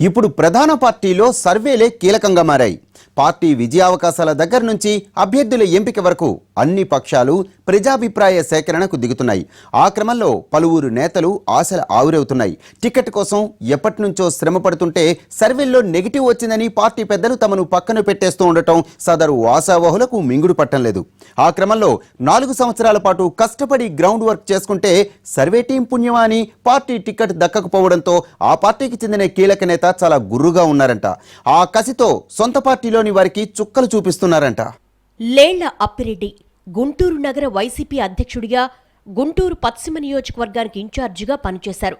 ఇప్పుడు ప్రధాన పార్టీలో సర్వేలే కీలకంగా మారాయి. పార్టీ విజయావకాశాల దగ్గర నుంచి అభ్యర్థుల ఎంపిక వరకు అన్ని పక్షాలు ప్రజాభిప్రాయ సేకరణకు దిగుతున్నాయి. ఆ క్రమంలో పలువురు నేతలు ఆశలు ఆవిరవుతున్నాయి. టికెట్ కోసం ఎప్పటి నుంచో శ్రమ పడుతుంటే సర్వేల్లో నెగిటివ్ వచ్చిందని పార్టీ పెద్దలు తమను పక్కన పెట్టేస్తూ ఉండటం సదరు ఆశావహులకు మింగుడు పట్టం లేదు. ఆ క్రమంలో నాలుగు సంవత్సరాల పాటు కష్టపడి గ్రౌండ్ వర్క్ చేసుకుంటే సర్వే టీం పుణ్యమా అని పార్టీ టికెట్ దక్కకపోవడంతో ఆ పార్టీకి చెందిన కీలక నేత చాలా గుర్రుగా ఉన్నారంట. ఆ కసితో సొంత పార్టీలోని వారికి చుక్కలు చూపిస్తున్నారంట. లేళ్ళ అప్పిరెడ్డి గుంటూరు నగర వైసీపీ అధ్యక్షుడిగా గుంటూరు పశ్చిమ నియోజకవర్గానికి ఇన్ఛార్జిగా పనిచేశారు.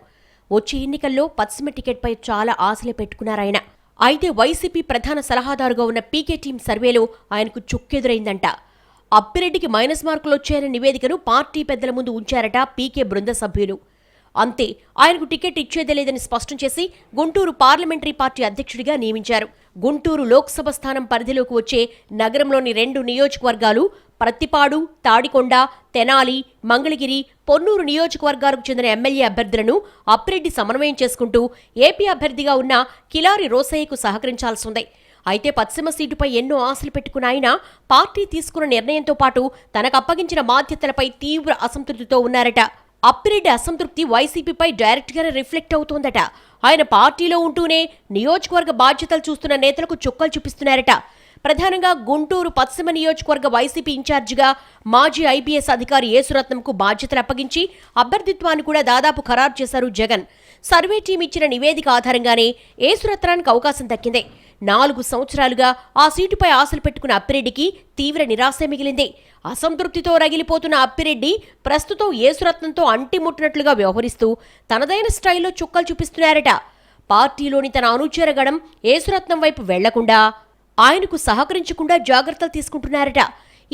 వచ్చే ఎన్నికల్లో పశ్చిమ టికెట్పై చాలా ఆశలు పెట్టుకున్నారాయన అయితే వైసీపీ ప్రధాన సలహాదారుగా ఉన్న పీకే టీం సర్వేలో ఆయనకు చుక్కెదురైందంట. అప్పిరెడ్డికి మైనస్ మార్కులు వచ్చాయనే నివేదికను పార్టీ పెద్దల ముందు ఉంచారట పీకే బృంద సభ్యులు. అంతే ఆయనకు టికెట్ ఇచ్చేదే లేదని స్పష్టం చేసి గుంటూరు పార్లమెంటరీ పార్టీ అధ్యక్షుడిగా నియమించారు. గుంటూరు లోక్సభ స్థానం పరిధిలోకి వచ్చే నగరంలోని రెండు నియోజకవర్గాలు ప్రత్తిపాడు తాడికొండ తెనాలి మంగళగిరి పొన్నూరు నియోజకవర్గాలకు చెందిన ఎమ్మెల్యే అభ్యర్థులను అప్రెడ్డి సమన్వయం చేసుకుంటూ ఏపీ అభ్యర్థిగా ఉన్న కిలారి రోసయ్యకు సహకరించాల్సి ఉంది అయితే పశ్చిమ సీటుపై ఎన్నో ఆశలు పెట్టుకున్న ఆయన పార్టీ తీసుకున్న నిర్ణయంతో పాటు తనకు అప్పగించిన బాధ్యతలపై తీవ్ర అసంతృప్తితో ఉన్నారట. అప్పిరెడ్డి అసంతృప్తి వైసీపీపై డైరెక్ట్గానే రిఫ్లెక్ట్ అవుతోందట. ఆయన పార్టీలో ఉంటూనే నియోజకవర్గ బాధ్యతలు చూస్తున్న నేతలకు చుక్కలు చూపిస్తున్నారట. ప్రధానంగా గుంటూరు పశ్చిమ నియోజకవర్గ వైసీపీ ఇన్ఛార్జిగా మాజీ ఐపీఎస్ అధికారి యేసురత్నంకు బాధ్యతలు అప్పగించి అభ్యర్థిత్వాన్ని కూడా దాదాపు ఖరారు చేశారు జగన్. సర్వే టీం ఇచ్చిన నివేదిక ఆధారంగానే యేసురత్నానికి అవకాశం దక్కింది. నాలుగు సంవత్సరాలుగా ఆ సీటుపై ఆశలు పెట్టుకున్న అప్పిరెడ్డికి తీవ్ర నిరాశ మిగిలింది. అసంతృప్తితో రగిలిపోతున్న అప్పిరెడ్డి ప్రస్తుతం యేసురత్నంతో అంటిముట్టినట్లుగా వ్యవహరిస్తూ తనదైన స్టైల్లో చుక్కలు చూపిస్తున్నారట. పార్టీలోని తన అనుచరగడం యేసురత్నం వైపు వెళ్ళకుండా ఆయనకు సహకరించకుండా జాగ్రత్తలు తీసుకుంటున్నారట.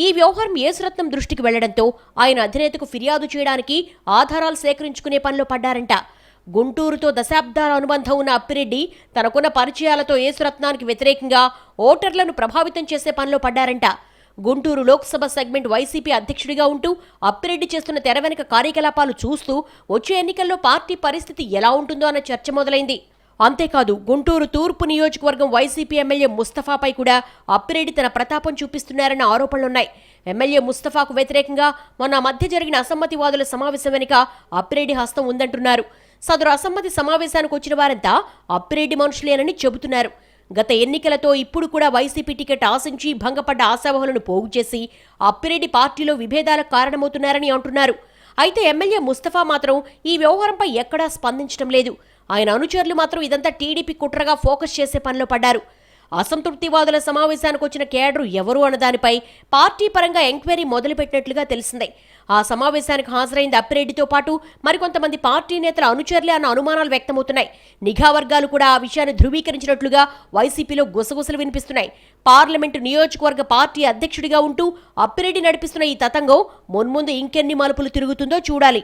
ఈ వ్యవహారం యేసురత్నం దృష్టికి వెళ్ళడంతో ఆయన అధినేతకు ఫిర్యాదు చేయడానికి ఆధారాలు సేకరించుకునే పనిలో పడ్డారంట. గుంటూరుతో దశాబ్దాల అనుబంధం ఉన్న అప్పిరెడ్డి తనకున్న పరిచయాలతో యేసురత్నానికి వ్యతిరేకంగా ఓటర్లను ప్రభావితం చేసే పనిలో పడ్డారంట. గుంటూరు లోక్సభ సెగ్మెంట్ వైసీపీ అధ్యక్షుడిగా ఉంటూ అప్పిరెడ్డి చేస్తున్న తెర వెనుక కార్యకలాపాలు చూస్తూ వచ్చే ఎన్నికల్లో పార్టీ పరిస్థితి ఎలా ఉంటుందో అన్న చర్చ మొదలైంది. అంతేకాదు గుంటూరు తూర్పు నియోజకవర్గం వైసీపీ ఎమ్మెల్యే ముస్తఫాపై కూడా అప్పిరెడ్డి తన ప్రతాపం చూపిస్తున్నారన్న ఆరోపణలున్నాయి. ఎమ్మెల్యే ముస్తఫాకు వ్యతిరేకంగా మొన్న మధ్య జరిగిన అసమ్మతివాదుల సమావేశం వెనుక అప్పిరెడ్డి హస్తం ఉందంటున్నారు. సదరు అసమ్మతి సమావేశానికి వచ్చిన వారంతా అప్పిరెడ్డి మనుషులేనని చెబుతున్నారు. గత ఎన్నికలతో ఇప్పుడు కూడా వైసీపీ టికెట్ ఆశించి భంగపడ్డ ఆశావహులను పోగు చేసి అప్పిరెడ్డి పార్టీలో విభేదాలకు కారణమవుతున్నారని అంటున్నారు. అయితే ఎమ్మెల్యే ముస్తఫా మాత్రం ఈ వ్యవహారంపై ఎక్కడా స్పందించడం లేదు. ఆయన అనుచరులు మాత్రం ఇదంతా టీడీపీ కుట్రగా ఫోకస్ చేసే పనిలో పడ్డారు. అసంతృప్తివాదుల సమావేశానికి వచ్చిన కేడరు ఎవరు అన్నదానిపై పార్టీ పరంగా ఎంక్వైరీ మొదలుపెట్టినట్లుగా తెలిసిందే. ఆ సమావేశానికి హాజరైంది అప్పిరెడ్డితో పాటు మరికొంతమంది పార్టీ నేతల అనుచరులే అన్న అనుమానాలు వ్యక్తమవుతున్నాయి. నిఘా వర్గాలు కూడా ఆ విషయాన్ని ధృవీకరించినట్లుగా వైసీపీలో గుసగుసలు వినిపిస్తున్నాయి. పార్లమెంటు నియోజకవర్గ పార్టీ అధ్యక్షుడిగా ఉంటూ అప్పిరెడ్డి నడిపిస్తున్న ఈ తతంగం మున్ముందు ఇంకెన్ని మలుపులు తిరుగుతుందో చూడాలి.